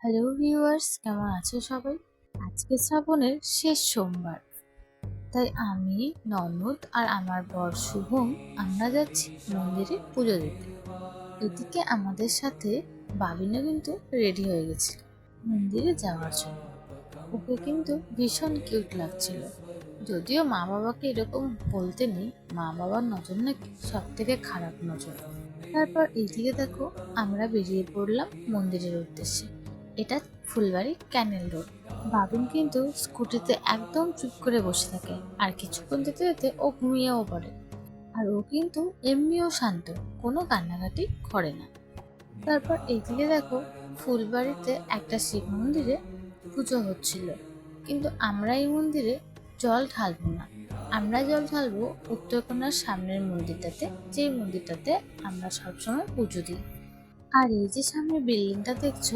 Hello viewers, কেমন আছো সবাই? আজকে শ্রাবণের শেষ সোমবার। তাই আমি, ননদ আর আমার বর শুভম, আমরা যাচ্ছি মন্দিরে পুজো দিতে। এদিকে আমাদের সাথে বাবিনও কিন্তু রেডি হয়ে গেছিল মন্দিরে যাওয়ার জন্য। ওকে কিন্তু ভীষণ কিউট লাগছিল। যদিও মা বাবাকে এরকম বলতে নেই, মা বাবার নজর নাকি সব থেকে খারাপ নজর। তারপর এইদিকে দেখো, আমরা বেরিয়ে পড়লাম মন্দিরের উদ্দেশ্যে। এটা ফুলবাড়ি ক্যানেল রোড। বাবিন কিন্তু স্কুটিতে একদম চুপ করে বসে থাকে আর কিছুক্ষণ যেতে যেতে ও ঘুমিয়েও পড়ে। আর ও কিন্তু এমনিও শান্ত, কোনো কান্নাকাটি করে না। তারপর এইদিকে দেখো ফুলবাড়িতে একটা শিব মন্দিরে পুজো হচ্ছিল। কিন্তু আমরা এই মন্দিরে জল ঢালবো না। আমরা জল ঢালবো উত্তরকন্যার সামনের মন্দিরটাতে, যেই মন্দিরটাতে আমরা সবসময় পুজো দিই। আর এই যে সামনে বিল্ডিংটা দেখছ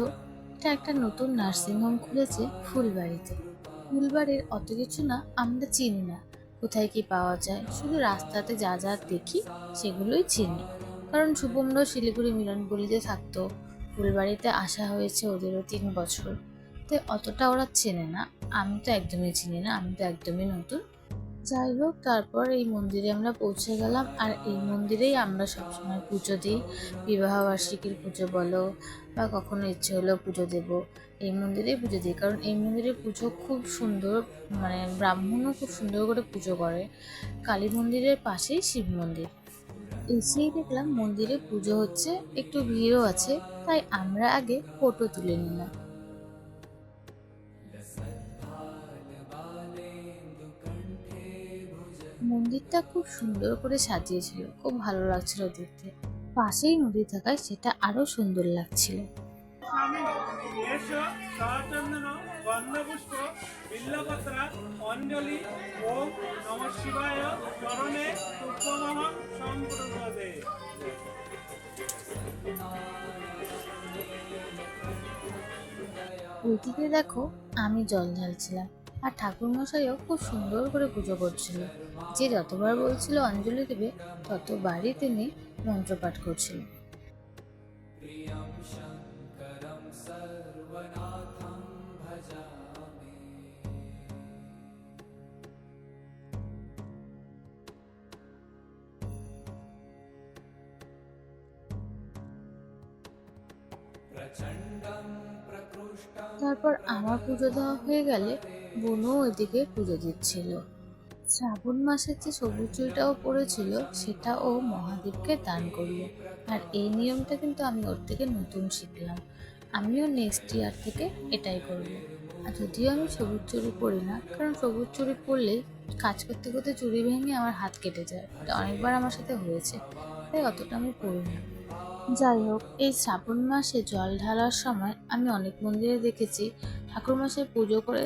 এটা একটা নতুন নার্সিংহোম খুলেছে ফুলবাড়িতে। ফুলবাড়ির অত কিছু না আমরা চিনি না। কোথায় কি পাওয়া যায়? শুধু রাস্তাতে যা যা দেখি সেগুলোই চিনি। কারণ শুভমরাও শিলিগুড়ি মিলনপল্লিতে থাকতো। ফুলবাড়িতে আসা হয়েছে ওদেরও তিন বছর। তাই অতটা ওরা চেনে না। আমি তো একদমই চিনি না। আমি তো একদমই নতুন। যাই হোক, তারপর এই মন্দিরে আমরা পৌঁছে গেলাম। আর এই মন্দিরেই আমরা সবসময় পুজো দিই। বিবাহবার্ষিকীর পুজো বলো বা কখনো ইচ্ছে হলেও পুজো দেব। এই মন্দিরেই পুজো দিই। কারণ এই মন্দিরে পুজো খুব সুন্দর মানে ব্রাহ্মণও খুব সুন্দর করে পুজো করে। কালী মন্দিরের পাশেই শিব মন্দির। এসেই দেখলাম মন্দিরে পুজো হচ্ছে, একটু ভিড়ও আছে, তাই আমরা আগে ফটো তুলে নিলাম। মন্দিরটা খুব সুন্দর করে সাজিয়েছিল। খুব ভালো লাগছিল দেখতে। পাশেই নদী থাকায় সেটা আরও সুন্দর লাগছিল। এষ সচন্দন গন্ধপুষ্প বিল্লপত্র অঞ্জলি ওম নম শিবায় চরণে ওইদিকে দেখো আমি জল ঢালছিলাম। আর ঠাকুরমশাইও খুব সুন্দর করে পুজো করছিল। যে যতবার বলছিল অঞ্জলি দেবে, ততবারই তিনি মন্ত্রপাঠ করছিল। তারপর আমার পুজো দেওয়া হয়ে গেলে বোনও ওইদিকে পুজো দিচ্ছিল। শ্রাবণ মাসের যে সবুজ চুড়িটাও পড়েছিল, সেটা ও মহাদেবকে দান করল। আর এই নিয়মটা কিন্তু আমি ওর থেকে নতুন শিখলাম। আমিও নেক্সট ইয়ার থেকে এটাই করব। আর যদিও আমি সবুজ চুরি পরি না, কারণ সবুজ চুরি পরলেই কাজ করতে করতে চুরি ভেঙে আমার হাত কেটে যায়। এটা অনেকবার আমার সাথে হয়েছে, তাই অতটা আমি পরি না। যাই হোক, এই শ্রাবণ মাসে জল ঢালার সময় আমি অনেক মন্দিরে দেখেছি। ঠাকুর মাসে পুজো করে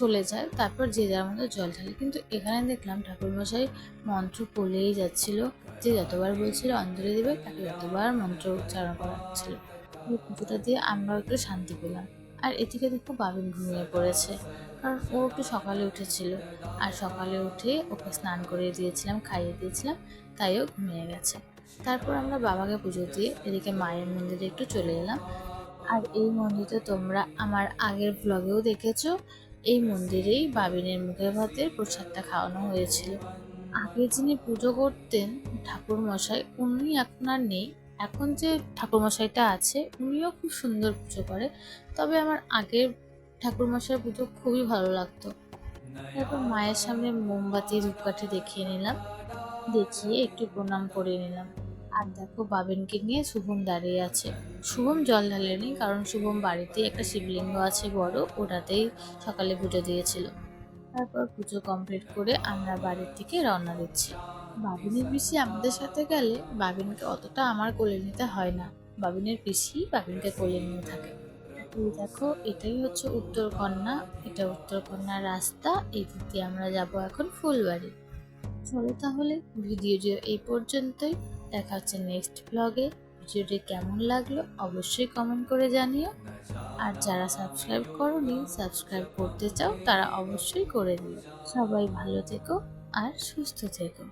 চলে যায়, তারপর যে যার মতো জল ঢালে। কিন্তু এখানে দেখলাম ঠাকুরমশাই মন্ত্র পড়লেই যাচ্ছিল, যে যতবার বলছিল অঞ্জলি দেবে, তাকে যতবার মন্ত্র উচ্চারণ করা হচ্ছিল। এই পুজোটা দিয়ে আমরাও একটু শান্তি পেলাম। আর এদিকে দেখো বাবিন ঘুমিয়ে পড়েছে, কারণ ও একটু সকালে উঠেছিল। আর সকালে উঠে ওকে স্নান করিয়ে দিয়েছিলাম, খাইয়ে দিয়েছিলাম তাইও ঘুমিয়ে গেছে। তারপর আমরা বাবাকে পুজো দিয়ে এদিকে মায়ের মন্দিরে একটু চলে এলাম। আর এই মন্দিরটা তোমরা আমার আগের ব্লগেও দেখেছ। এই মন্দিরেই বাবিনের মুখে ভাতের প্রসাদটা খাওয়ানো হয়েছিল। আগে যিনি পুজো করতেন ঠাকুর মশাই উনি এখন আর নেই। এখন যে ঠাকুর মশাইটা আছে, উনিও খুব সুন্দর পুজো করে। তবে আমার আগের ঠাকুর মশাইয়ের পুজো খুবই ভালো লাগতো। তারপর মায়ের সামনে মোমবাতি, ধূপকাঠি দেখিয়ে নিলাম। দেখিয়ে একটু প্রণাম করে নিলাম। আর দেখো বাবেনকে নিয়ে শুভম দাঁড়িয়ে আছে। শুভম জল ঢালেনি কারণ শুভম বাড়িতে একটা শিবলিঙ্গ আছে বড়, ওটাতেই সকালে পুজো দিয়েছিল। তারপর পুজো কমপ্লিট করে আমরা বাড়ির থেকে রওনা দিচ্ছি। বাবিনের পিসি আমাদের সাথে গেলে বাবিনকে অতটা আমার কোলে নিতে হয় না। বাবিনের পিসি বাবিনকে কোলে নিয়ে থাকে। এই দেখো, এটাই হচ্ছে উত্তরকন্যা, এটা উত্তরকন্যার রাস্তা, এই দিক দিয়ে আমরা যাব এখন ফুলবাড়ি। চলো তাহলে ভিডিওটি এই পর্যন্তই। দেখা হচ্ছে নেক্সট ব্লগে ভিডিওটি কেমন লাগল অবশ্যই কমেন্ট করে জানিও। আর যারা সাবস্ক্রাইব করনি সাবস্ক্রাইব করতে চাও, তারা অবশ্যই করে দিও। সবাই ভালো থেকো আর সুস্থ থেকো।